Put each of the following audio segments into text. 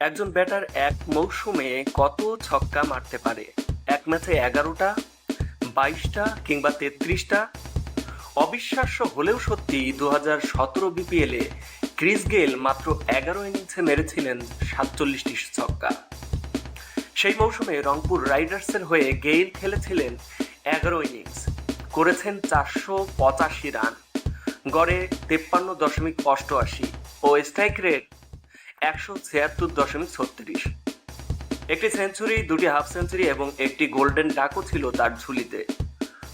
একজন ব্যাটার এক মৌসুমে কত ছক্কা মারতে পারে? এক ম্যাচে এগারোটা, বাইশটা কিংবা তেত্রিশটা? অবিশ্বাস্য হলেও সত্যি দু হাজার সতেরো বিপিএলে ক্রিস গেল মাত্র এগারো ইনিংসে মেরেছিলেন সাতচল্লিশটি ছক্কা। সেই মৌসুমে রংপুর রাইডার্সের হয়ে গেইল খেলেছিলেন এগারো ইনিংস করেছেন চারশো পঁচাশি রান, গড়ে তেপ্পান্ন দশমিক অষ্টআশি ও স্ট্রাইক রেট একশো ছিয়াত্তর দশমিক ছত্রিশ। একটি সেঞ্চুরি, দুটি হাফ সেঞ্চুরি এবং একটি গোল্ডেন ডাকও ছিল তার ঝুলিতে।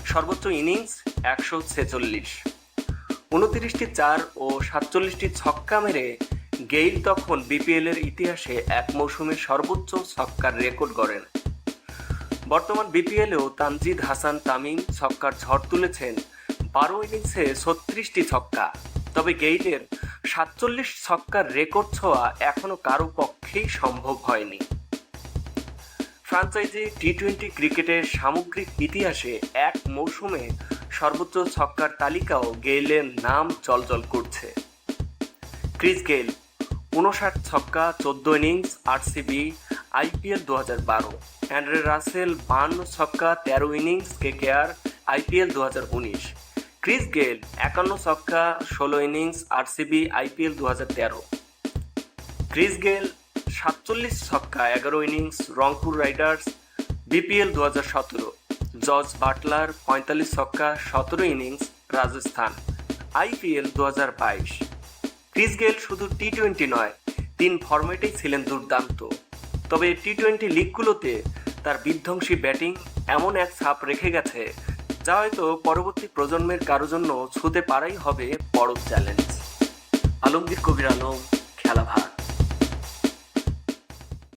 সর্বোচ্চ ইনিংস একশো ছেচল্লিশ। উনত্রিশটি চার ও সাতচল্লিশটি ছক্কা মেরে গেইল তখন বিপিএল এর ইতিহাসে এক মৌসুমে সর্বোচ্চ ছক্কার রেকর্ড গড়েন। বর্তমান বিপিএলেও তানজিদ হাসান তামিম ছক্কার ঝড় তুলেছেন। বারো ইনিংসে ছত্রিশটি ছক্কা। তবে গেইলের সাতচল্লিশ ছক্কার রেকর্ড ছোঁয়া এখনও কারও পক্ষেই সম্ভব হয়নি। ফ্রাঞ্চাইজি টি টোয়েন্টি ক্রিকেটের সামগ্রিক ইতিহাসে এক মৌসুমে সর্বোচ্চ ছক্কার তালিকাও গেইলের নাম চলচল করছে। ক্রিস গেইল, উনষাট ছক্কা, চোদ্দ ইনিংস, আরসিবি, আইপিএল দু হাজার বারো। অ্যান্ড্রে রাসেল বান্ন ছক্কা, তেরো ইনিংস, কেকেআর, আইপিএল দু হাজার উনিশ। ক্রিস গেল একান্ন ছক্কা, ষোলো ইনিংস, আরসিবি, আইপিএল দু হাজার তেরো। ক্রিস গেল সাতচল্লিশ ছক্কা, এগারো ইনিংস, রংপুর রাইডার্স, বিপিএল দু হাজার সতেরো। জর্জ বাটলার পঁয়তাল্লিশ ছক্কা, সতেরো ইনিংস, রাজস্থান, আইপিএল দু হাজার বাইশ। ক্রিস গেল শুধু টি টোয়েন্টি নয়, তিন ফরম্যাটেই ছিলেন দুর্দান্ত। তবে টি টোয়েন্টি লিগগুলোতে তার বিধ্বংসী ব্যাটিং এমন এক ছাপ রেখে গেছে যা হয়তো পরবর্তী প্রজন্মের কারও জন্য ছুতে পারাই হবে বড় চ্যালেঞ্জ। আলমগীর কবির আলম, খেলাভার।